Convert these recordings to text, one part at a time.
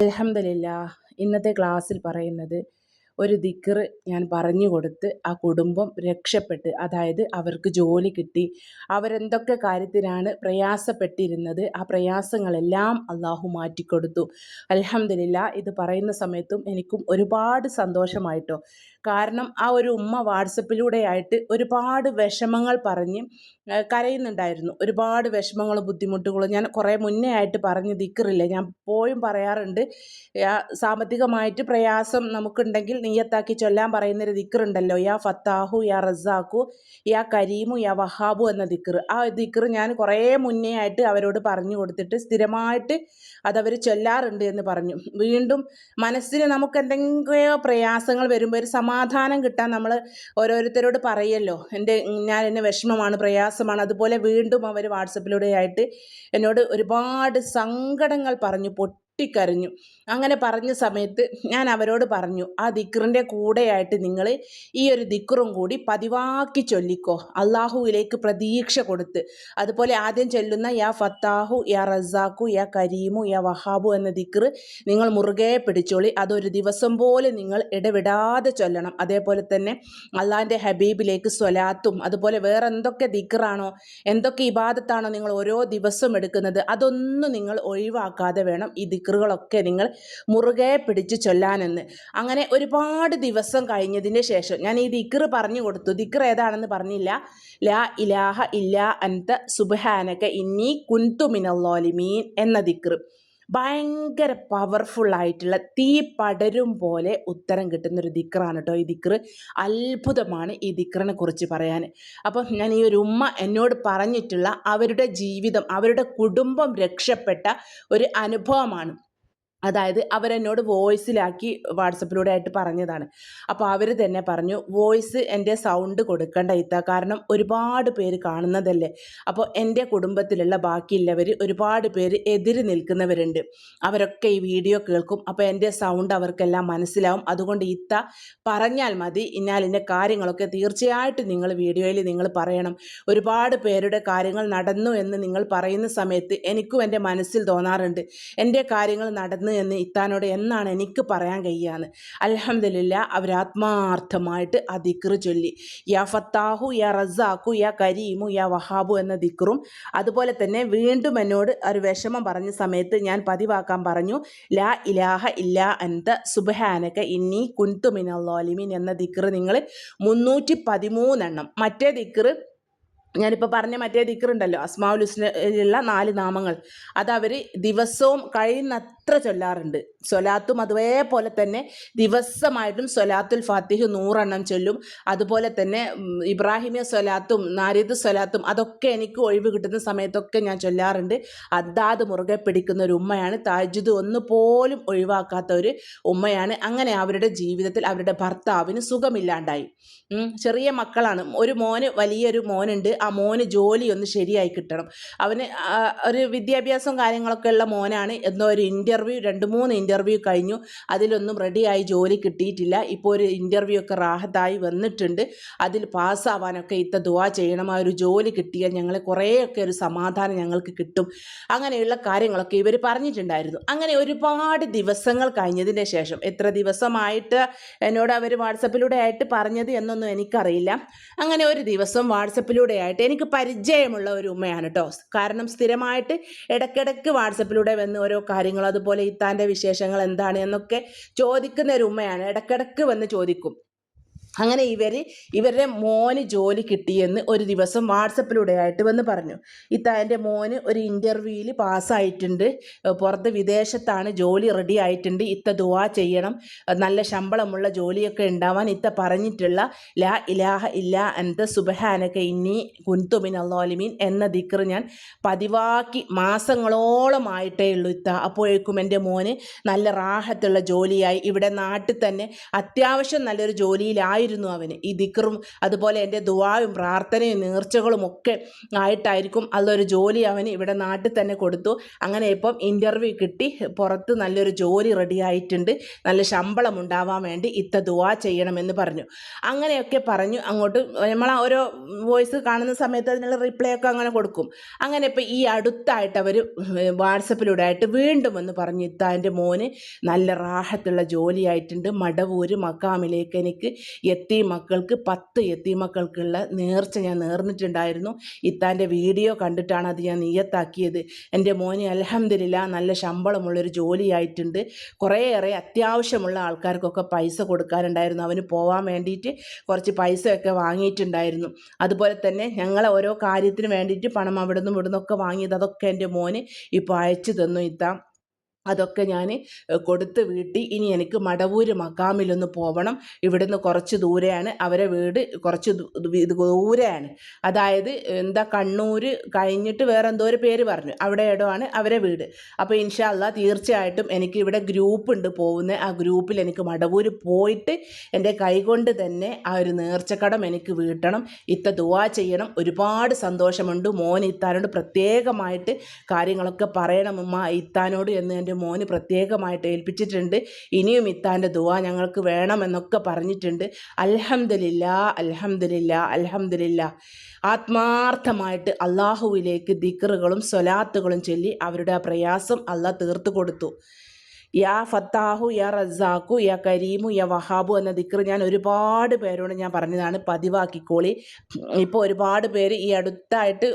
അൽഹംദുലില്ല ഇന്നത്തെ ക്ലാസ്സിൽ പറയുന്നത് ഒരു ദിക്കർ ഞാൻ പറഞ്ഞു കൊടുത്ത് ആ കുടുംബം രക്ഷപ്പെട്ട് അതായത് അവർക്ക് ജോലി കിട്ടി അവരെന്തൊക്കെ കാര്യത്തിനാണ് പ്രയാസപ്പെട്ടിരുന്നത് ആ പ്രയാസങ്ങളെല്ലാം അള്ളാഹു മാറ്റിക്കൊടുത്തു. അലഹമ്മദില്ല ഇത് പറയുന്ന സമയത്തും എനിക്കും ഒരുപാട് സന്തോഷമായിട്ടോ. കാരണം ആ ഒരു ഉമ്മ വാട്സപ്പിലൂടെയായിട്ട് ഒരുപാട് വിഷമങ്ങൾ പറഞ്ഞ് കരയുന്നുണ്ടായിരുന്നു. ഒരുപാട് വിഷമങ്ങളും ബുദ്ധിമുട്ടുകളും ഞാൻ കുറേ മുന്നേ ആയിട്ട് പറഞ്ഞ് ദിക്കറില്ല. ഞാൻ പോയും പറയാറുണ്ട് സാമ്പത്തികമായിട്ട് പ്രയാസം നമുക്കുണ്ടെങ്കിൽ നീയത്താക്കി ചൊല്ലാൻ പറയുന്നൊരു ദിക്കറുണ്ടല്ലോ യാ ഫത്താഹു യാ റസാഖു യാ കരീമു യാ വഹാബു എന്ന ദിക്കറ്. ആ ദിക്കറ് ഞാൻ കുറേ മുന്നേ ആയിട്ട് അവരോട് പറഞ്ഞു കൊടുത്തിട്ട് സ്ഥിരമായിട്ട് അതവർ ചൊല്ലാറുണ്ട് എന്ന് പറഞ്ഞു. വീണ്ടും മനസ്സിന് നമുക്ക് എന്തെങ്കിലും പ്രയാസങ്ങൾ വരുമ്പോൾ ഒരു സമാധാനം കിട്ടാൻ നമ്മൾ ഓരോരുത്തരോട് പറയല്ലോ. എന്റെ ഞാൻ എന്നെ വിഷമമാണ് പ്രയാസമാണ്. അതുപോലെ വീണ്ടും അവർ വാട്സപ്പിലൂടെ ആയിട്ട് എന്നോട് ഒരുപാട് സങ്കടങ്ങൾ പറഞ്ഞു പൊട്ടിക്കരഞ്ഞു അങ്ങനെ പറഞ്ഞ സമയത്ത് ഞാൻ അവരോട് പറഞ്ഞു ആ ദിക്റിന്റെ കൂടെയായിട്ട് നിങ്ങൾ ഈ ഒരു ദിക്റും കൂടി പതിവാക്കി ചൊല്ലിക്കോ. അള്ളാഹുവിലേക്ക് പ്രതീക്ഷ കൊടുത്ത്. അതുപോലെ ആദ്യം ചൊല്ലുന്ന യാ ഫത്താഹു യാ റസാഖു യാ കരീമു യാ വഹാബു എന്ന ദിക്റ് നിങ്ങൾ മുറുകെ പിടിച്ചോളി. അതൊരു ദിവസം പോലെ നിങ്ങൾ ഇടവിടാതെ ചൊല്ലണം. അതേപോലെ തന്നെ അള്ളാഹിന്റെ ഹബീബിലേക്ക് സ്വലാത്തും അതുപോലെ വേറെ എന്തൊക്കെ ദിക്റാണോ എന്തൊക്കെ ഇബാദത്താണോ നിങ്ങൾ ഓരോ ദിവസം എടുക്കുന്നത് അതൊന്നും നിങ്ങൾ ഒഴിവാക്കാതെ വേണം ഈ ദിക്റുകളൊക്കെ നിങ്ങൾ മുറുകെ പിടിച്ച് ചൊല്ലാനെന്ന്. അങ്ങനെ ഒരുപാട് ദിവസം കഴിഞ്ഞതിന് ശേഷം ഞാൻ ഈ ദിക്കർ പറഞ്ഞു കൊടുത്തു. ദിക്കർ ഏതാണെന്ന് പറഞ്ഞില്ല. ലാ ഇലാഹ ഇല്ലാ അൻത സുബാനക ഇന്നി കുന്തു മിനല്ലോലിമീൻ എന്ന ദിക്റ്. ഭയങ്കര പവർഫുൾ ആയിട്ടുള്ള തീ പടരും പോലെ ഉത്തരം കിട്ടുന്നൊരു ദിക്റാണ് കേട്ടോ ഈ ദിക്റ്. അത്ഭുതമാണ് ഈ ദിക്റിനെ കുറിച്ച് പറയാൻ അപ്പം ഞാൻ ഈ ഒരു ഉമ്മ എന്നോട് പറഞ്ഞിട്ടുള്ള അവരുടെ ജീവിതം അവരുടെ കുടുംബം രക്ഷപ്പെട്ട ഒരു അനുഭവമാണ്. അതായത് അവരെന്നോട് വോയിസിലാക്കി വാട്സപ്പിലൂടെ ആയിട്ട് പറഞ്ഞതാണ്. അപ്പോൾ അവർ തന്നെ പറഞ്ഞു വോയിസ് എന്റെ സൗണ്ട് കൊടുക്കേണ്ട ഇത്ത കാരണം ഒരുപാട് പേര് കാണുന്നതല്ലേ. അപ്പോൾ എന്റെ കുടുംബത്തിലുള്ള ബാക്കിയുള്ളവർ ഒരുപാട് പേര് എതിര് നിൽക്കുന്നവരുണ്ട്. അവരൊക്കെ ഈ വീഡിയോ കേൾക്കും. അപ്പോൾ എന്റെ സൗണ്ട് അവർക്കെല്ലാം മനസ്സിലാവും. അതുകൊണ്ട് ഇത്ത പറഞ്ഞാൽ മതി. ഇന്നാലിന്റെ കാര്യങ്ങളൊക്കെ തീർച്ചയായിട്ടും നിങ്ങൾ വീഡിയോയിൽ നിങ്ങൾ പറയണം. ഒരുപാട് പേരുടെ കാര്യങ്ങൾ നടന്നു എന്ന് നിങ്ങൾ പറയുന്ന സമയത്ത് എനിക്കും എന്റെ മനസ്സിൽ തോന്നാറുണ്ട്. എന്റെ കാര്യങ്ങൾ നടന്നു എന്ന് ഇത്താനോട് എന്നാണ് എനിക്ക് പറയാൻ കഴിയാന്ന്. അൽഹംദുലില്ല അവരാത്മാർത്ഥമായിട്ട് ആ ദിക്റ് ചൊല്ലി. യാ ഫത്താഹു യാ റസാഖു യാ കരീമു യാ വഹാബു എന്ന ദിക്റും. അതുപോലെ തന്നെ വീണ്ടും എന്നോട് ഒരു വിഷമം പറഞ്ഞ സമയത്ത് ഞാൻ പതിവാക്കാൻ പറഞ്ഞു ലാ ഇലാഹ ഇല്ലാ അന്ത സുബഹാനക ഇന്നി കുന്തു മിനല്ലോലിമീൻ എന്ന ദിക്റ് നിങ്ങൾ മുന്നൂറ്റി പതിമൂന്നെണ്ണം മറ്റേ ദിക്റ് ഞാനിപ്പോൾ പറഞ്ഞ മറ്റേ ദിക്കറുണ്ടല്ലോ അസ്മാവുൽ ഹുസ്നയിലുള്ള നാല് നാമങ്ങൾ. അത് അവർ ദിവസവും കഴിയുന്നത്ര ചൊല്ലാറുണ്ട്? സ്വലാത്തും അതുപോലെ തന്നെ ദിവസമായിട്ടും സ്വലാത്തുൽ ഫാത്തിഹ് നൂറെണ്ണം ചൊല്ലും. അതുപോലെ തന്നെ ഇബ്രാഹിമിയ സ്വലാത്തും നാരിദ് സ്വലാത്തും അതൊക്കെ എനിക്ക് ഒഴിവ് കിട്ടുന്ന സമയത്തൊക്കെ ഞാൻ ചൊല്ലാറുണ്ട്. അതാത് മുറുകെ പിടിക്കുന്ന ഒരു ഉമ്മയാണ്. താജുദ് ഒന്നുപോലും ഒഴിവാക്കാത്ത ഒരു ഉമ്മയാണ്. അങ്ങനെ അവരുടെ ജീവിതത്തിൽ അവരുടെ ഭർത്താവിന് സുഖമില്ലാണ്ടായി. ചെറിയ മക്കളാണ്. ഒരു മോന് വലിയൊരു മോനുണ്ട്. ആ മോന് ജോലി ഒന്ന് ശരിയായി കിട്ടണം. അവന് ഒരു വിദ്യാഭ്യാസം കാര്യങ്ങളൊക്കെ ഉള്ള മോനാണ്. എന്നോ ഒരു ഇന്റർവ്യൂ രണ്ട് മൂന്ന് ഇന്റർവ്യൂ കഴിഞ്ഞു. അതിലൊന്നും റെഡിയായി ജോലി കിട്ടിയിട്ടില്ല. ഇപ്പോൾ ഒരു ഇന്റർവ്യൂ ഒക്കെ റാഹത്തായി വന്നിട്ടുണ്ട്. അതിൽ പാസ്സാവാനൊക്കെ ഇത്ത ദുവാ ചെയ്യണം. ആ ഒരു ജോലി കിട്ടിയാൽ ഞങ്ങൾ കുറേയൊക്കെ ഒരു സമാധാനം ഞങ്ങൾക്ക് കിട്ടും. അങ്ങനെയുള്ള കാര്യങ്ങളൊക്കെ ഇവർ പറഞ്ഞിട്ടുണ്ടായിരുന്നു. അങ്ങനെ ഒരുപാട് ദിവസങ്ങൾ കഴിഞ്ഞതിന് ശേഷം എത്ര ദിവസമായിട്ട് എന്നോട് അവർ വാട്സപ്പിലൂടെ ആയിട്ട് പറഞ്ഞത് എന്നൊന്നും എനിക്കറിയില്ല. അങ്ങനെ ഒരു ദിവസം വാട്സപ്പിലൂടെ ആയിട്ട് എനിക്ക് പരിചയമുള്ള ഒരു ഉമ്മയാണ് കേട്ടോ. കാരണം സ്ഥിരമായിട്ട് ഇടയ്ക്കിടയ്ക്ക് വാട്സപ്പിലൂടെ വന്ന് ഓരോ കാര്യങ്ങൾ അതുപോലെ ഇത്താന്റെ വിശേഷങ്ങൾ എന്താണ് എന്നൊക്കെ ചോദിക്കുന്ന ഒരു ഉമ്മയാണ്. ഇടക്കിടക്ക് വന്ന് ചോദിക്കും. അങ്ങനെ ഇവർ ഇവരുടെ മോന് ജോലി കിട്ടിയെന്ന് ഒരു ദിവസം വാട്സപ്പിലൂടെ ആയിട്ട് വന്ന് പറഞ്ഞു. ഇത്ത എന്റെ മോന് ഒരു ഇന്റർവ്യൂവിൽ പാസ്സായിട്ടുണ്ട്. പുറത്ത് വിദേശത്താണ് ജോലി റെഡി ആയിട്ടുണ്ട്. ഇത്ത ദുവാ ചെയ്യണം. നല്ല ശമ്പളമുള്ള ജോലിയൊക്കെ ഉണ്ടാവാൻ ഇത്ത പറഞ്ഞിട്ടുള്ള ലാ ഇലാഹ ഇല്ല എന്ത സുബഹാനൊക്കെ ഇന്നി കുൻതുമിൻ അള്ളാലിമീൻ എന്ന ദിക്കർ ഞാൻ പതിവാക്കി മാസങ്ങളോളമായിട്ടേ ഉള്ളൂ ഇത്ത. അപ്പോഴേക്കും എന്റെ മോന് നല്ല റാഹത്തുള്ള ജോലിയായി. ഇവിടെ നാട്ടിൽ തന്നെ അത്യാവശ്യം നല്ലൊരു ജോലിയിലായി ആയിരുന്നു അവന്. ഈ ദിക്റും അതുപോലെ എന്റെ ദുവായും പ്രാർത്ഥനയും നേർച്ചകളും ഒക്കെ ആയിട്ടായിരിക്കും അതൊരു ജോലി അവന് ഇവിടെ നാട്ടിൽ തന്നെ കൊടുത്തു. അങ്ങനെ ഇപ്പം ഇന്റർവ്യൂ കിട്ടി. പുറത്ത് നല്ലൊരു ജോലി റെഡി ആയിട്ടുണ്ട്. നല്ല ശമ്പളം ഉണ്ടാവാൻ വേണ്ടി ഇത്ത ദുവാ ചെയ്യണമെന്ന് പറഞ്ഞു. അങ്ങനെയൊക്കെ പറഞ്ഞു. അങ്ങോട്ട് നമ്മൾ ഓരോ വോയിസ് കാണുന്ന സമയത്ത് അതിനുള്ള റിപ്ലൈ ഒക്കെ അങ്ങനെ കൊടുക്കും. അങ്ങനെ ഇപ്പം ഈ അടുത്തായിട്ട് അവർ വാട്സപ്പിലൂടെ ആയിട്ട് വീണ്ടും എന്ന് പറഞ്ഞു ഇത്താന്റെ മോന് നല്ല റാഹത്തുള്ള ജോലിയായിട്ടുണ്ട് മടവൂര് മക്കാമിലേക്ക് എനിക്ക് എത്തി മക്കൾക്ക് പത്ത് എത്തി മക്കൾക്കുള്ള നേർച്ച ഞാൻ നേർന്നിട്ടുണ്ടായിരുന്നു. ഇത്താന്റെ വീഡിയോ കണ്ടിട്ടാണ് അത് ഞാൻ നീയത്താക്കിയത്. എന്റെ മോനെ അലഹമില്ല നല്ല ശമ്പളമുള്ളൊരു ജോലിയായിട്ടുണ്ട്. കുറേയേറെ അത്യാവശ്യമുള്ള ആൾക്കാർക്കൊക്കെ പൈസ കൊടുക്കാനുണ്ടായിരുന്നു. അവന് പോകാൻ വേണ്ടിയിട്ട് കുറച്ച് പൈസയൊക്കെ വാങ്ങിയിട്ടുണ്ടായിരുന്നു. അതുപോലെ തന്നെ ഞങ്ങളെ ഓരോ കാര്യത്തിന് വേണ്ടിയിട്ട് പണം അവിടെ നിന്നും ഇവിടെ നിന്നൊക്കെ വാങ്ങിയത് അതൊക്കെ എന്റെ മോന് ഇപ്പോൾ അയച്ചു തന്നു ഇത്താം. അതൊക്കെ ഞാൻ കൊടുത്ത് വീട്ടി ഇനി എനിക്ക് മടവൂര് മക്കാമിലൊന്ന് പോകണം ഇവിടുന്ന് കുറച്ച് ദൂരെയാണ്. അവരെ വീട് കുറച്ച് ദൂരെയാണ്. അതായത് എന്താ കണ്ണൂർ കഴിഞ്ഞിട്ട് വേറെ എന്തോ ഒരു പേര് പറഞ്ഞു. അവിടെ ഇടമാണ് അവരെ വീട്. അപ്പോൾ ഇൻഷാല്ല തീർച്ചയായിട്ടും എനിക്ക് ഇവിടെ ഗ്രൂപ്പ് ഉണ്ട് പോകുന്ന. ആ ഗ്രൂപ്പിൽ എനിക്ക് മടവൂര് പോയിട്ട് എന്റെ കൈകൊണ്ട് തന്നെ ആ ഒരു നേർച്ചക്കടം എനിക്ക് വീട്ടണം. ഇത്ത ദുവാ ചെയ്യണം. ഒരുപാട് സന്തോഷമുണ്ട്. മോൻ ഇത്താനോട് പ്രത്യേകമായിട്ട് കാര്യങ്ങളൊക്കെ പറയണം. ഉമ്മ ഇത്താനോട് എന്ന് എന്റെ മോന് പ്രത്യേകമായിട്ട് ഏൽപ്പിച്ചിട്ടുണ്ട്. ഇനിയും ഇത്താന്റെ ദുവ ഞങ്ങൾക്ക് വേണമെന്നൊക്കെ പറഞ്ഞിട്ടുണ്ട്. അൽഹംദുലില്ല അൽഹംദുലില്ല അൽഹംദുലില്ല. ആത്മാർത്ഥമായിട്ട് അള്ളാഹുവിലേക്ക് ദിക്റുകളും സ്വലാത്തുകളും ചൊല്ലി അവരുടെ ആ പ്രയാസം അള്ളാഹ് തീർത്തു കൊടുത്തു. യാ ഫത്താഹു യാ റസാഖു യാ കരീമു യാ വഹാബു എന്ന ദിക്ർ ഞാൻ ഒരുപാട് പേരോട് ഞാൻ പറഞ്ഞതാണ് പതിവാക്കിക്കോളി. ഇപ്പോൾ ഒരുപാട് പേര് ഈ അടുത്തായിട്ട്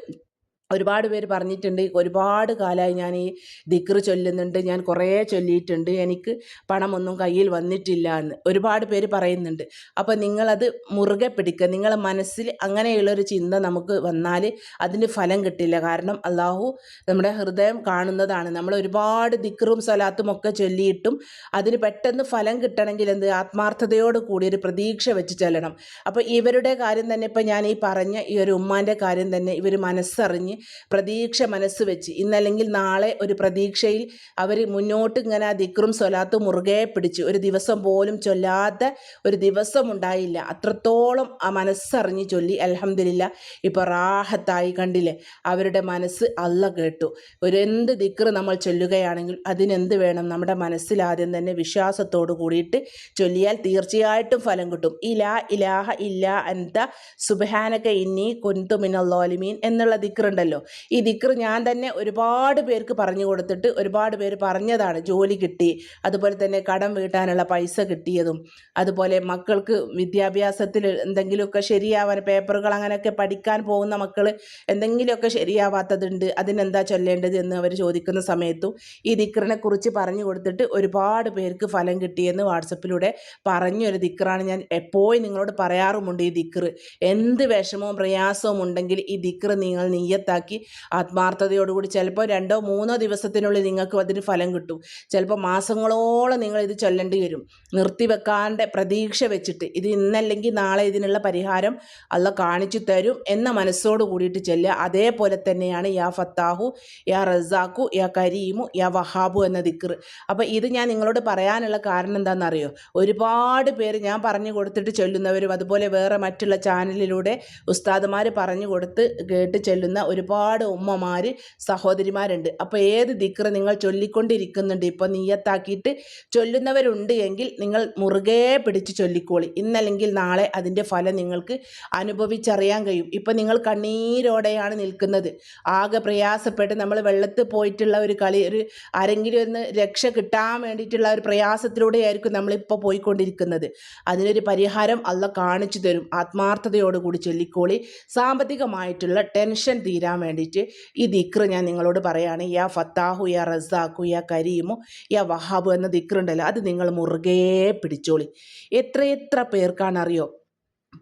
ഒരുപാട് പേര് പറഞ്ഞിട്ടുണ്ട് ഒരുപാട് കാലമായി ഞാൻ ഈ ദിക്ർ ചൊല്ലുന്നുണ്ട് ഞാൻ കുറേ ചൊല്ലിയിട്ടുണ്ട് എനിക്ക് പണമൊന്നും കയ്യിൽ വന്നിട്ടില്ല എന്ന് ഒരുപാട് പേര് പറയുന്നുണ്ട്. അപ്പോൾ നിങ്ങളത് മുറുകെ പിടിക്കുക നിങ്ങളെ മനസ്സിൽ അങ്ങനെയുള്ളൊരു ചിന്ത നമുക്ക് വന്നാൽ അതിന് ഫലം കിട്ടില്ല. കാരണം അള്ളാഹു നമ്മുടെ ഹൃദയം കാണുന്നതാണ്. നമ്മൾ ഒരുപാട് ദിക്റും സ്വലാത്തും ഒക്കെ ചൊല്ലിയിട്ടും അതിന് പെട്ടെന്ന് ഫലം കിട്ടണമെങ്കിൽ എന്ത്? ആത്മാർത്ഥതയോട് കൂടി ഒരു പ്രതീക്ഷ വെച്ച് ചെല്ലണം. അപ്പോൾ ഇവരുടെ കാര്യം തന്നെ ഇപ്പോൾ ഞാൻ ഈ പറഞ്ഞ ഈ ഒരു ഉമ്മാന്റെ കാര്യം തന്നെ ഇവർ മനസ്സറിഞ്ഞ് പ്രതീക്ഷ മനസ്സ് വെച്ച്. ഇന്നല്ലെങ്കിൽ നാളെ ഒരു പ്രതീക്ഷയിൽ അവർ മുന്നോട്ട് ഇങ്ങനെ ദിക്റും സ്വലാത്തും മുറുകെ പിടിച്ച് ഒരു ദിവസം പോലും ചൊല്ലാത്ത ഒരു ദിവസം ഉണ്ടായില്ല. അത്രത്തോളം ആ മനസ്സറിഞ്ഞ് ചൊല്ലി. അലഹമില്ല ഇപ്പോൾ റാഹത്തായി കണ്ടില്ലേ? അവരുടെ മനസ്സ് അല്ല കേട്ടു. ഒരു എന്ത് ദിക്റ് നമ്മൾ ചൊല്ലുകയാണെങ്കിൽ അതിനെന്ത് വേണം? നമ്മുടെ മനസ്സിൽ ആദ്യം തന്നെ വിശ്വാസത്തോട് കൂടിയിട്ട് ചൊല്ലിയാൽ തീർച്ചയായിട്ടും ഫലം കിട്ടും. ഇലാ ഇലാഹ ഇല്ല അന്ത സുബാനക ഇന്നി കൊന്തുമിനോലിമീൻ എന്നുള്ള ദിക്റുണ്ടല്ലോ. ഈ ദിക്ർ ഞാൻ തന്നെ ഒരുപാട് പേർക്ക് പറഞ്ഞു കൊടുത്തിട്ട് ഒരുപാട് പേര് പറഞ്ഞതാണ് ജോലി കിട്ടി അതുപോലെ തന്നെ കടം വീട്ടാനുള്ള പൈസ കിട്ടിയതും അതുപോലെ മക്കൾക്ക് വിദ്യാഭ്യാസത്തിൽ എന്തെങ്കിലുമൊക്കെ ശരിയാവാൻ പേപ്പറുകൾ അങ്ങനെയൊക്കെ പഠിക്കാൻ പോകുന്ന മക്കൾ എന്തെങ്കിലുമൊക്കെ ശരിയാവാത്തതുണ്ട് അതിനെന്താ ചൊല്ലേണ്ടത് എന്ന് അവർ ചോദിക്കുന്ന സമയത്തും ഈ ദിക്റിനെ കുറിച്ച് പറഞ്ഞു കൊടുത്തിട്ട് ഒരുപാട് പേർക്ക് ഫലം കിട്ടിയെന്ന് വാട്സപ്പിലൂടെ പറഞ്ഞൊരു ദിക്റാണ് ഞാൻ എപ്പോഴും നിങ്ങളോട് പറയാറുമുണ്ട് ഈ ദിക്റ്. എന്ത് വിഷമവും പ്രയാസവും ഉണ്ടെങ്കിൽ ഈ ദിക്റ് നിങ്ങൾ നീയത്താക്കി ആത്മാർത്ഥതയോടുകൂടി ചിലപ്പോൾ രണ്ടോ മൂന്നോ ദിവസത്തിനുള്ളിൽ നിങ്ങൾക്ക് അതിന് ഫലം കിട്ടും. ചിലപ്പോൾ മാസങ്ങളോളം നിങ്ങൾ ഇത് ചൊല്ലേണ്ടി വരും. നിർത്തിവെക്കാണ്ട് പ്രതീക്ഷ വെച്ചിട്ട് ഇത് ഇന്നല്ലെങ്കിൽ നാളെ ഇതിനുള്ള പരിഹാരം അല്ല കാണിച്ചു തരും എന്ന മനസ്സോട് കൂടിയിട്ട് ചെല്ലുക. അതേപോലെ തന്നെയാണ് യാ ഫത്താഹു യാ റസാഖു യാ കരീമു യാ വഹാബു എന്ന ദിക്കർ അപ്പോൾ ഇത് ഞാൻ നിങ്ങളോട് പറയാനുള്ള കാരണം എന്താണെന്നറിയോ? ഒരുപാട് പേര് ഞാൻ പറഞ്ഞു കൊടുത്തിട്ട് ചൊല്ലുന്നവരും അതുപോലെ വേറെ മറ്റുള്ള ചാനലിലൂടെ ഉസ്താദുമാർ പറഞ്ഞു കൊടുത്ത് കേട്ട് ചെല്ലുന്ന ഒരുപാട് ഉമ്മമാർ സഹോദരിമാരുണ്ട്. അപ്പോൾ ഏത് ദിക്ര നിങ്ങൾ ചൊല്ലിക്കൊണ്ടിരിക്കുന്നുണ്ട്? ഇപ്പോൾ നീയത്താക്കിയിട്ട് ചൊല്ലുന്നവരുണ്ട് എങ്കിൽ നിങ്ങൾ മുറുകെ പിടിച്ച് ചൊല്ലിക്കോളി. ഇന്നല്ലെങ്കിൽ നാളെ അതിന്റെ ഫലം നിങ്ങൾക്ക് അനുഭവിച്ചറിയാൻ കഴിയും. ഇപ്പോൾ നിങ്ങൾ കണ്ണീരോടെയാണ് നിൽക്കുന്നത്. ആകെ പ്രയാസപ്പെട്ട് നമ്മൾ വെള്ളത്തിൽ പോയിട്ടുള്ള ഒരു കളി ഒരു ആരെങ്കിലും ഒന്ന് രക്ഷ കിട്ടാൻ വേണ്ടിയിട്ടുള്ള ഒരു പ്രയാസത്തിലൂടെയായിരിക്കും നമ്മളിപ്പോൾ പോയിക്കൊണ്ടിരിക്കുന്നത്. അതിനൊരു പരിഹാരം അല്ല കാണിച്ചു തരും. ആത്മാർത്ഥതയോടുകൂടി ചൊല്ലിക്കോളി. സാമ്പത്തികമായിട്ടുള്ള ടെൻഷൻ തീരാൻ വേണ്ടിയിട്ട് ഈ ദിക്ർ ഞാൻ നിങ്ങളോട് പറയുകയാണ് യാ ഫത്താഹു യാ റസാഖു യാ കരീമു യാ വഹാബു എന്ന ദിക്റുണ്ടല്ലോ അത് നിങ്ങൾ മുറുകെ പിടിച്ചോളി. എത്രയെത്ര പേർക്കാണറിയോ?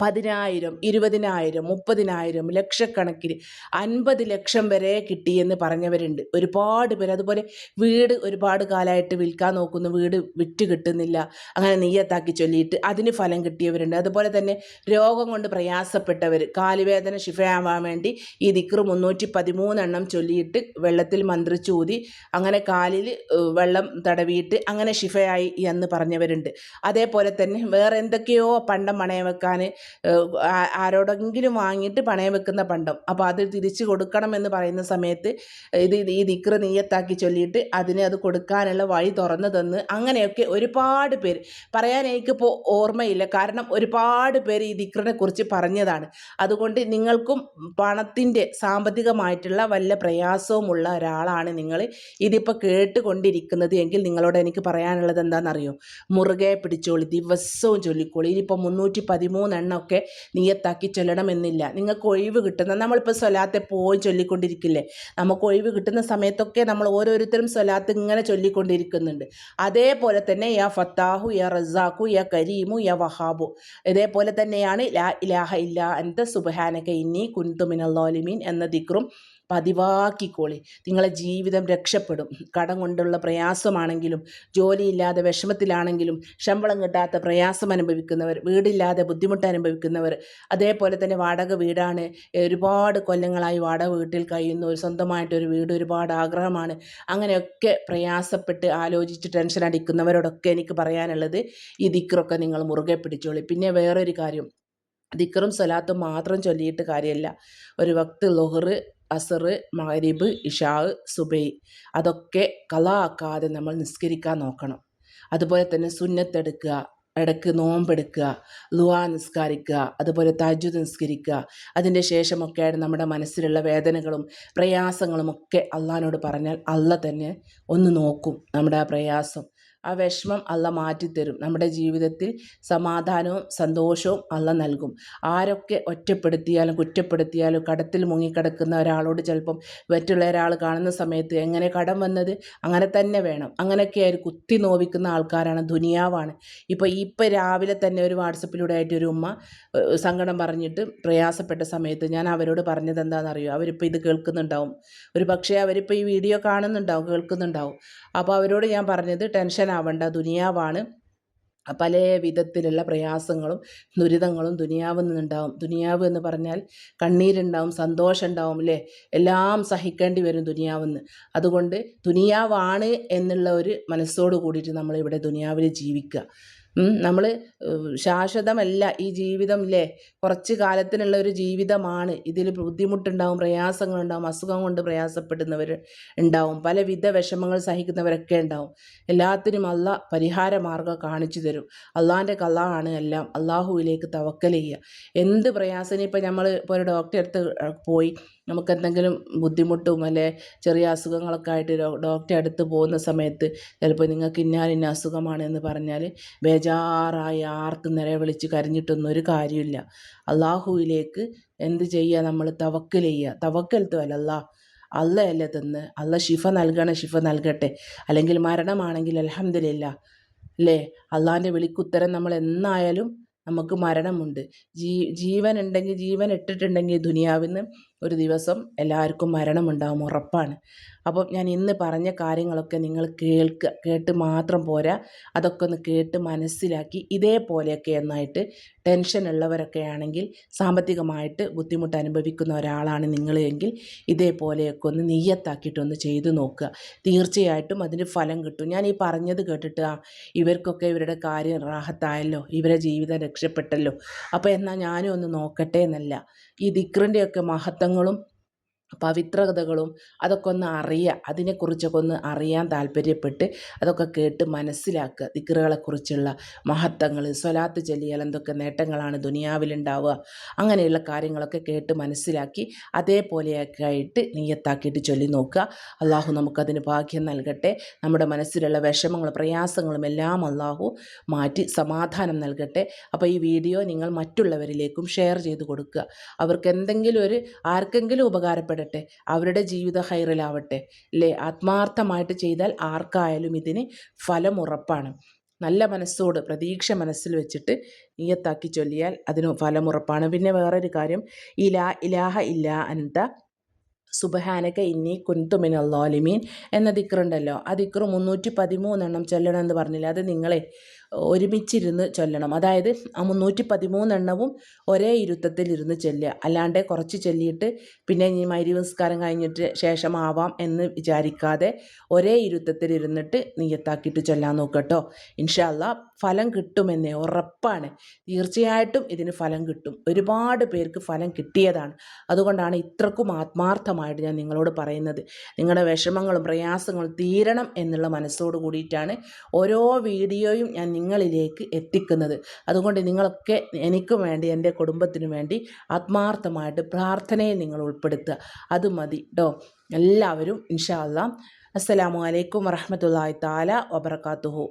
പതിനായിരം ഇരുപതിനായിരം മുപ്പതിനായിരം ലക്ഷക്കണക്കിന് അൻപത് ലക്ഷം വരെ കിട്ടിയെന്ന് പറഞ്ഞവരുണ്ട്. ഒരുപാട് പേര്. അതുപോലെ വീട് ഒരുപാട് കാലമായിട്ട് വിൽക്കാൻ നോക്കുന്നു. വീട് വിറ്റ് കിട്ടുന്നില്ല. അങ്ങനെ നെയ്യത്താക്കി ചൊല്ലിയിട്ട് അതിന് ഫലം കിട്ടിയവരുണ്ട്. അതുപോലെ തന്നെ രോഗം കൊണ്ട് പ്രയാസപ്പെട്ടവർ കാലുവേദന ശിഫയാവാൻ വേണ്ടി ഈ ദിക്റ് മുന്നൂറ്റി പതിമൂന്നെണ്ണം ചൊല്ലിയിട്ട് വെള്ളത്തിൽ മന്ത്രിച്ചൂതി അങ്ങനെ കാലിൽ വെള്ളം തടവിയിട്ട് അങ്ങനെ ശിഫയായി എന്ന് പറഞ്ഞവരുണ്ട്. അതേപോലെ തന്നെ വേറെ എന്തൊക്കെയോ പണ്ടം മണയം വെക്കാൻ ആരോടെങ്കിലും വാങ്ങിയിട്ട് പണയം വെക്കുന്ന പണ്ടം. അപ്പോൾ അത് തിരിച്ചു കൊടുക്കണമെന്ന് പറയുന്ന സമയത്ത് ഇത് ഈ ദിക്ര നീയത്താക്കി ചൊല്ലിയിട്ട് അതിനെ അത് കൊടുക്കാനുള്ള വഴി തുറന്നു തന്ന് അങ്ങനെയൊക്കെ ഒരുപാട് പേര് പറയാൻ എനിക്കിപ്പോൾ ഓർമ്മയില്ല. കാരണം ഒരുപാട് പേര് ഈ ദിക്റിനെ കുറിച്ച് പറഞ്ഞതാണ്. അതുകൊണ്ട് നിങ്ങൾക്കും പണത്തിന്റെ സാമ്പത്തികമായിട്ടുള്ള വല്ല പ്രയാസവുമുള്ള ഒരാളാണ് നിങ്ങൾ. ഇതിപ്പോൾ കേട്ടുകൊണ്ടിരിക്കുന്നത് എങ്കിൽ നിങ്ങളോട് എനിക്ക് പറയാനുള്ളത് എന്താണെന്നറിയോ? മുറുകെ പിടിച്ചോളി ദിവസവും ചൊല്ലിക്കോളി. ഇനിയിപ്പോൾ മുന്നൂറ്റി പതിമൂന്നെണ്ണമൊക്കെ നീയത്താക്കി ചൊല്ലണമെന്നില്ല. നിങ്ങൾക്ക് ഒഴിവ് കിട്ടുന്ന നമ്മളിപ്പോൾ സ്വലാത്തെ പോയി ചൊല്ലിക്കൊണ്ടിരിക്കില്ലേ? നമുക്ക് ഒഴിവ് കിട്ടുന്ന സമയത്തൊക്കെ നമ്മൾ ഓരോരുത്തരും സ്വലാത്ത് ഇങ്ങനെ ചൊല്ലിക്കൊണ്ടിരിക്കുന്നുണ്ട്. അതേപോലെ തന്നെ യാ ഫത്താഹു യാ റസാഖു യാ കരീമു യാ വഹാബു. ഇതേപോലെ തന്നെയാണ് ലാ ഇലാഹ ഇല്ല അന്ത സുബഹാനക ഇന്നി കുന്തുമിനല്ലോലിമീൻ എന്ന ദിക്റും പതിവാക്കിക്കോളി. നിങ്ങളെ ജീവിതം രക്ഷപ്പെടും. കടം കൊണ്ടുള്ള പ്രയാസമാണെങ്കിലും ജോലിയില്ലാതെ വിഷമത്തിലാണെങ്കിലും ശമ്പളം കിട്ടാത്ത പ്രയാസം അനുഭവിക്കുന്നവർ വീടില്ലാതെ ബുദ്ധിമുട്ട് അനുഭവിക്കുന്നവർ അതേപോലെ തന്നെ വാടക വീടാണ്. ഒരുപാട് കൊല്ലങ്ങളായി വാടക വീട്ടിൽ കഴിയുന്ന ഒരു സ്വന്തമായിട്ടൊരു വീട് ഒരുപാട് ആഗ്രഹമാണ്. അങ്ങനെയൊക്കെ പ്രയാസപ്പെട്ട് ആലോചിച്ച് ടെൻഷൻ അടിക്കുന്നവരോടൊക്കെ എനിക്ക് പറയാനുള്ളത് ഈ ദിക്കറൊക്കെ നിങ്ങൾ മുറുകെ പിടിച്ചോളി. പിന്നെ വേറൊരു കാര്യം ദിക്കറും സ്വലാത്തും മാത്രം ചൊല്ലിയിട്ട് കാര്യമല്ല ഒരു വക്ത് ലൊഹർ അസർ മഹരീബ് ഇഷാ സുബൈ. അതൊക്കെ കല ആക്കാതെ നമ്മൾ നിസ്കരിക്കാൻ നോക്കണം. അതുപോലെ തന്നെ സുന്നത്തെടുക്കുക ഇടയ്ക്ക് നോമ്പെടുക്കുക ലുവാ നിസ്കാരിക്കുക അതുപോലെ തജ്ജുദ് നിസ്കരിക്കുക. അതിന്റെ ശേഷമൊക്കെയാണ് നമ്മുടെ മനസ്സിലുള്ള വേദനകളും പ്രയാസങ്ങളും ഒക്കെ അള്ളഹാനോട് പറഞ്ഞാൽ അള്ള തന്നെ ഒന്ന് നോക്കും നമ്മുടെ ആ പ്രയാസം. ആ വിഷമം അല്ല മാറ്റിത്തരും. നമ്മുടെ ജീവിതത്തിൽ സമാധാനവും സന്തോഷവും അല്ല നൽകും. ആരൊക്കെ ഒറ്റപ്പെടുത്തിയാലും കുറ്റപ്പെടുത്തിയാലും കടത്തിൽ മുങ്ങിക്കിടക്കുന്ന ഒരാളോട് ചിലപ്പം മറ്റുള്ള ഒരാൾ കാണുന്ന സമയത്ത് എങ്ങനെ കടം വന്നത്? അങ്ങനെ തന്നെ വേണം. അങ്ങനെയൊക്കെ ആയി കുത്തി നോവിക്കുന്ന ആൾക്കാരാണ് ദുനിയാവാണ്. ഇപ്പോൾ ഇപ്പം രാവിലെ തന്നെ ഒരു വാട്സപ്പിലൂടെ ആയിട്ട് ഒരു ഉമ്മ സങ്കടം പറഞ്ഞിട്ട് പ്രയാസപ്പെട്ട സമയത്ത് ഞാൻ അവരോട് പറഞ്ഞത് എന്താണെന്നറിയോ? അവരിപ്പോൾ ഇത് കേൾക്കുന്നുണ്ടാവും. ഒരു പക്ഷേ അവരിപ്പോൾ ഈ വീഡിയോ കാണുന്നുണ്ടാവും കേൾക്കുന്നുണ്ടാവും. അപ്പോൾ അവരോട് ഞാൻ പറഞ്ഞത് ടെൻഷൻ ആവണ്ട ദുനിയാവാണ്. പല വിധത്തിലുള്ള പ്രയാസങ്ങളും ദുരിതങ്ങളും ദുനിയാവിൽ നിന്നുണ്ടാവും. ദുനിയാവ് എന്ന് പറഞ്ഞാൽ കണ്ണീരുണ്ടാവും സന്തോഷം ഉണ്ടാവും അല്ലേ? എല്ലാം സഹിക്കേണ്ടി വരും ദുനിയാവെന്ന് അതുകൊണ്ട് ദുനിയാവാണ് എന്നുള്ള ഒരു മനസ്സോട് കൂടിയിട്ട് നമ്മളിവിടെ ദുനിയാവിൽ ജീവിക്കുക. നമ്മൾ ശാശ്വതമല്ല ഈ ജീവിതം ഇല്ലേ കുറച്ച് കാലത്തിനുള്ള ഒരു ജീവിതമാണ്. ഇതിൽ ബുദ്ധിമുട്ടുണ്ടാവും പ്രയാസങ്ങളുണ്ടാവും അസുഖം കൊണ്ട് പ്രയാസപ്പെടുന്നവർ ഉണ്ടാവും. പലവിധ വിഷമങ്ങൾ സഹിക്കുന്നവരൊക്കെ ഉണ്ടാവും. എല്ലാത്തിനും അല്ല പരിഹാര മാർഗം കാണിച്ചു തരും. അള്ളാന്റെ കള്ളാണ് എല്ലാം. അള്ളാഹുവിലേക്ക് തവക്കൽ ചെയ്യുക. എന്ത് പ്രയാസം? ഇപ്പം നമ്മൾ ഇപ്പോൾ ഒരു ഡോക്ടറെ അടുത്ത് പോയി നമുക്ക് എന്തെങ്കിലും ബുദ്ധിമുട്ടും അല്ലെ ചെറിയ അസുഖങ്ങളൊക്കെ ആയിട്ട് ഡോക്ടറെ അടുത്ത് പോകുന്ന സമയത്ത് ചിലപ്പോൾ നിങ്ങൾക്ക് ഇന്നാലിന്ന അസുഖമാണ് എന്ന് പറഞ്ഞാൽ ബേജാറായി ആർത്ത് നിലവിളിച്ച് കരഞ്ഞിട്ടൊന്നും ഒരു കാര്യമില്ല അള്ളാഹുവിലേക്ക് എന്ത് ചെയ്യുക നമ്മൾ തവക്കൽ ചെയ്യുക തവക്കൽത്തു അല്ല അല്ലയല്ലേ തന്ന്. അല്ല ഷിഫ നൽകണേ ഷിഫ നൽകട്ടെ. അല്ലെങ്കിൽ മരണമാണെങ്കിൽ അലഹമില്ല അല്ലേ? അള്ളാഹിന്റെ വിളിക്കുത്തരം നമ്മൾ എന്നായാലും നമുക്ക് മരണമുണ്ട്. ജീ ജീവൻ ഉണ്ടെങ്കിൽ ജീവൻ ഇട്ടിട്ടുണ്ടെങ്കിൽ ദുനിയാവിൽ നിന്ന് ഒരു ദിവസം എല്ലാവർക്കും മരണമുണ്ടാകും ഉറപ്പാണ്. അപ്പം ഞാൻ ഇന്ന് പറഞ്ഞ കാര്യങ്ങളൊക്കെ നിങ്ങൾ കേൾക്കുക കേട്ട് മാത്രം പോരാ. അതൊക്കെ ഒന്ന് കേട്ട് മനസ്സിലാക്കി ഇതേപോലെയൊക്കെ എന്നായിട്ട് ടെൻഷൻ ഉള്ളവരൊക്കെ ആണെങ്കിൽ സാമ്പത്തികമായിട്ട് ബുദ്ധിമുട്ട് അനുഭവിക്കുന്ന ഒരാളാണ് നിങ്ങളെങ്കിൽ ഇതേപോലെയൊക്കെ ഒന്ന് നെയ്യത്താക്കിയിട്ടൊന്ന് ചെയ്തു നോക്കുക. തീർച്ചയായിട്ടും അതിന് ഫലം കിട്ടും. ഞാൻ ഈ പറഞ്ഞത് കേട്ടിട്ട് ആ ഇവർക്കൊക്കെ ഇവരുടെ കാര്യം റാഹത്തായല്ലോ ഇവരെ ജീവിതം രക്ഷപ്പെട്ടല്ലോ. അപ്പോൾ എന്നാൽ ഞാനും ഒന്ന് നോക്കട്ടെ എന്നല്ല. ഈ ദിക്റിന്റെയൊക്കെ മഹത്വങ്ങളും പവിത്രതകളും അതൊക്കെ ഒന്ന് അറിയുക അതിനെക്കുറിച്ചൊക്കെ ഒന്ന് അറിയാൻ താല്പര്യപ്പെട്ട് അതൊക്കെ കേട്ട് മനസ്സിലാക്കുക ദിക്റുകളെക്കുറിച്ചുള്ള മഹത്വങ്ങൾ സ്വലാത്ത് ചൊല്ലിയാൽ എന്തൊക്കെ നേട്ടങ്ങളാണ് ദുനിയാവിലുണ്ടാവുക. അങ്ങനെയുള്ള കാര്യങ്ങളൊക്കെ കേട്ട് മനസ്സിലാക്കി അതേപോലെയൊക്കെ ആയിട്ട് നീയത്താക്കിയിട്ട് ചൊല്ലി നോക്കുക അള്ളാഹു നമുക്കതിന് ഭാഗ്യം നൽകട്ടെ. നമ്മുടെ മനസ്സിലുള്ള വിഷമങ്ങളും പ്രയാസങ്ങളും എല്ലാം അള്ളാഹു മാറ്റി സമാധാനം നൽകട്ടെ. അപ്പോൾ ഈ വീഡിയോ നിങ്ങൾ മറ്റുള്ളവരിലേക്കും ഷെയർ ചെയ്ത് കൊടുക്കുക അവർക്ക് എന്തെങ്കിലും ഒരു ആർക്കെങ്കിലും ഉപകാരപ്പെടട്ടെ. ഇടപെടട്ടെ അവരുടെ ജീവിത ഹൈറിലാവട്ടെ. അല്ലേ ആത്മാർത്ഥമായിട്ട് ചെയ്താൽ ആർക്കായാലും ഇതിന് ഫലം ഉറപ്പാണ്. നല്ല മനസ്സോട് പ്രതീക്ഷ മനസ്സിൽ വെച്ചിട്ട് നീയത്താക്കി ചൊല്ലിയാൽ അതിന് ഫലമുറപ്പാണ് പിന്നെ വേറൊരു കാര്യം ഇലാ ഇലാഹ ഇല്ല അനന്ത സുബഹാനക ഇന്നി കുന്തുമിൻ അള്ളാലിമീൻ എന്ന ദിക്റുണ്ടല്ലോ. ആ ദിക്റ് മുന്നൂറ്റി പതിമൂന്നെണ്ണം ചൊല്ലണം എന്ന് പറഞ്ഞില്ല? അത് നിങ്ങളെ ഒരുമിച്ചിരുന്ന് ചൊല്ലണം. അതായത് ആ മുന്നൂറ്റി പതിമൂന്നെണ്ണവും ഒരേ ഇരുത്തത്തിൽ ഇരുന്ന് ചൊല്ലുക. അല്ലാണ്ട് കുറച്ച് ചൊല്ലിയിട്ട് പിന്നെ ഇനി മൈരി നിസ്കാരം കഴിഞ്ഞിട്ട് ശേഷമാവാം എന്ന് വിചാരിക്കാതെ ഒരേ ഇരുത്തത്തിൽ ഇരുന്നിട്ട് നീയത്താക്കിയിട്ട് ചൊല്ലാൻ നോക്കട്ടോ. ഇൻഷാല്ല ഫലം കിട്ടുമെന്നേ ഉറപ്പാണ്. തീർച്ചയായിട്ടും ഇതിന് ഫലം കിട്ടും. ഒരുപാട് പേർക്ക് ഫലം കിട്ടിയതാണ്. അതുകൊണ്ടാണ് ഇത്രക്കും ആത്മാർത്ഥമായിട്ട് ഞാൻ നിങ്ങളോട് പറയുന്നത്. നിങ്ങളുടെ വിഷമങ്ങളും പ്രയാസങ്ങളും തീരണം എന്നുള്ള മനസ്സോട് കൂടിയിട്ടാണ് ഓരോ വീഡിയോയും ഞാൻ നിങ്ങളിലേക്ക് എത്തിക്കുന്നത്. അതുകൊണ്ട് നിങ്ങളൊക്കെ എനിക്കും വേണ്ടി എന്റെ കുടുംബത്തിനു വേണ്ടി ആത്മാർത്ഥമായിട്ട് പ്രാർത്ഥനയെ നിങ്ങൾ ഉൾപ്പെടുത്തുക. അത് മതി കേട്ടോ എല്ലാവരും ഇൻഷാ അല്ലാ അസ്സലാമു അലൈക്കും താല വബർക്കാത്തുഹു